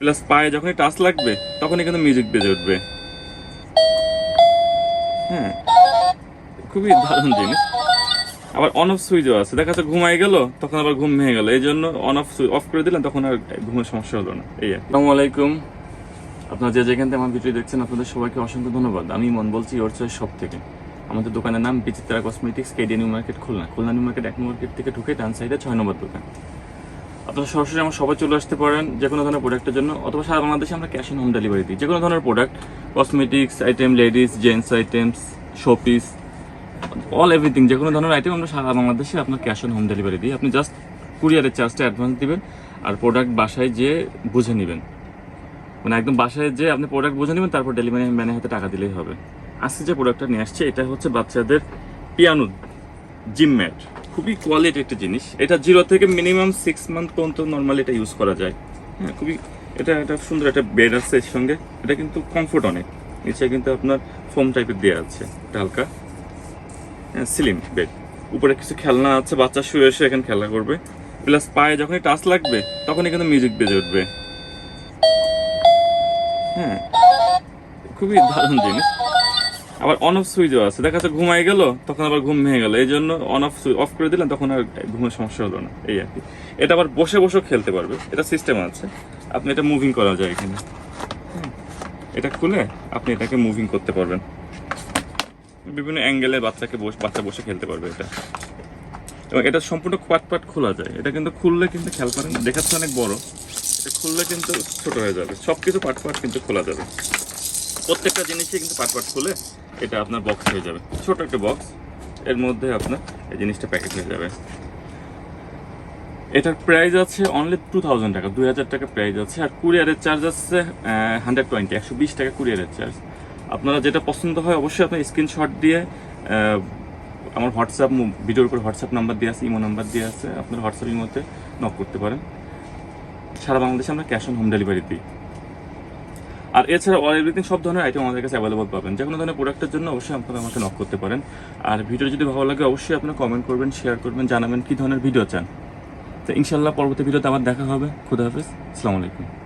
Plus পায়ে যখনই touch লাগবে, তখনই কিন্তু মিউজিক বেজে উঠবে। হ্যাঁ খুবই দারুণ জিনিস। আবার অন অফ সুইচও আছে। দেখা যাচ্ছে ঘুমাই গেল, তখন আবার ঘুম ভেঙে গেল। এই জন্য অন অফ সুইচ অফ করে দিলেন তখন আর ঘুমের সমস্যা হলো না। এই আসসালামু আলাইকুম। আপনারা যে যেখান থেকে আমার ভিডিও দেখছেন, আপনাদের সবাইকে অসংখ্য ধন্যবাদ। আমি মন বলছি ওর চয়েস সব থেকে আমাদের দোকানের নাম Bichitra cosmetics KD new market Khulna. Khulna new market এক নম্বর গেট থেকে ঢুকে ডান সাইডে ছয় নম্বর দোকান। আপনারা সরাসরি আমার সবাই চলে আসতে পারেন যে কোনো ধরনের প্রোডাক্টের জন্য, অথবা সারা বাংলাদেশে আমরা ক্যাশ অন হোম ডেলিভারি দিই, যে কোনো ধরনের product cosmetics item ladies gents items showpiece all everything যে কোনো ধরনের আইটেম আমরা সারা বাংলাদেশে আপনার ক্যাশ অন হোম ডেলিভারি দিই। আপনি জাস্ট কুরিয়ারের চার্জটা অ্যাডভান্স দিবেন আর প্রোডাক্ট বাসায় যেয়ে বুঝে নেবেন। মানে একদম বাসায় যে আপনি প্রোডাক্ট বুঝে নেবেন, তারপর ডেলিভারি ম্যানের হাতে টাকা দিলেই হবে। আজকে যে প্রোডাক্টটা নিয়ে আসছে, এটা হচ্ছে বাচ্চাদের পিয়ানো জিম ম্যাট খুবই কোয়ালিটি একটা জিনিস। এটা জিরো থেকে মিনিমাম সিক্স মান্থ পর্যন্ত নর্মালি এটা ইউজ করা যায়। হ্যাঁ খুবই এটা একটা সুন্দর একটা বেড আছে এর সঙ্গে। এটা কিন্তু কমফোর্ট অনেক। নিচে কিন্তু আপনার ফোম টাইপের দেওয়া আছে, এটা হালকা। স্লিম বেড উপরে কিছু খেলনা আছে, বাচ্চা শুয়ে এসে এখানে খেলা করবে। প্লাস পায়ে যখনই টাচ লাগবে, তখনই কিন্তু মিউজিক বেজে উঠবে। হ্যাঁ খুবই দারুণ জিনিস। আবার অন অফ সুইচও আছে। দেখা যাচ্ছে ঘুমাই গেল, তখন আবার ঘুম ভেঙে গেল। এই জন্য অন অফ সুইচ অফ করে দিলেন তখন আর ঘুমের সমস্যা হলো না। এই আর কি। এটা আবার বসে বসেও খেলতে পারবে। এটা সিস্টেম আছে। আপনি এটা মুভিং করা যায় এখানে। এটা খুলে আপনি এটাকে মুভিং করতে পারবেন। বিভিন্ন অ্যাঙ্গেলে বাচ্চাকে বসে, বাচ্চা বসে খেলতে পারবে এটা। এবং এটা সম্পূর্ণ পাট পাট খোলা যায়। এটা কিন্তু খুললে কিন্তু, খেয়াল করেন, দেখাচ্ছে অনেক বড়। এটা খুললে কিন্তু ছোট হয়ে যাবে। সব কিছু পাট পাট কিন্তু খোলা যাবে। প্রত্যেকটা জিনিসই কিন্তু পাট পাট খুলে এটা আপনার বক্স হয়ে যাবে। ছোট একটা বক্স এর মধ্যে আপনার এই জিনিসটা প্যাকেট হয়ে যাবে। এটার প্রাইস আছে অনলি টু থাউজেন্ড টাকা, দুই হাজার টাকা প্রাইস আছে। আর কুরিয়ারের চার্জ আছে হান্ড্রেড টোয়েন্টি একশো বিশ টাকা কুরিয়ারের চার্জ আপনারা যেটা পছন্দ হয় অবশ্যই আপনার স্ক্রিনশট দিয়ে আমার হোয়াটসঅ্যাপ ভিডিওর উপর হোয়াটসঅ্যাপ নাম্বার দিয়ে আছে ইমো নাম্বার দিয়ে আছে, আপনার হোয়াটসঅ্যাপ ইমোতে নক করতে পারেন। সারা বাংলাদেশে আমরা ক্যাশ অন হোম ডেলিভারি দিই। আর এছাড়া অল এভরিথিং সব ধরনের আইটেম আমাদের কাছে অ্যাভেলেবল পাবেন। যে কোনো ধরনের প্রোডাক্টের জন্য অবশ্যই আপনারা আমাকে নক করতে পারেন। আর ভিডিও যদি ভালো লাগে, অবশ্যই আপনারা কমেন্ট করবেন শেয়ার করবেন, জানাবেন কী ধরনের ভিডিও চান। তো ইনশাল্লাহ পরবর্তী ভিডিওতে আবার দেখা হবে। খুদা হাফিজ। আসসালামু আলাইকুম।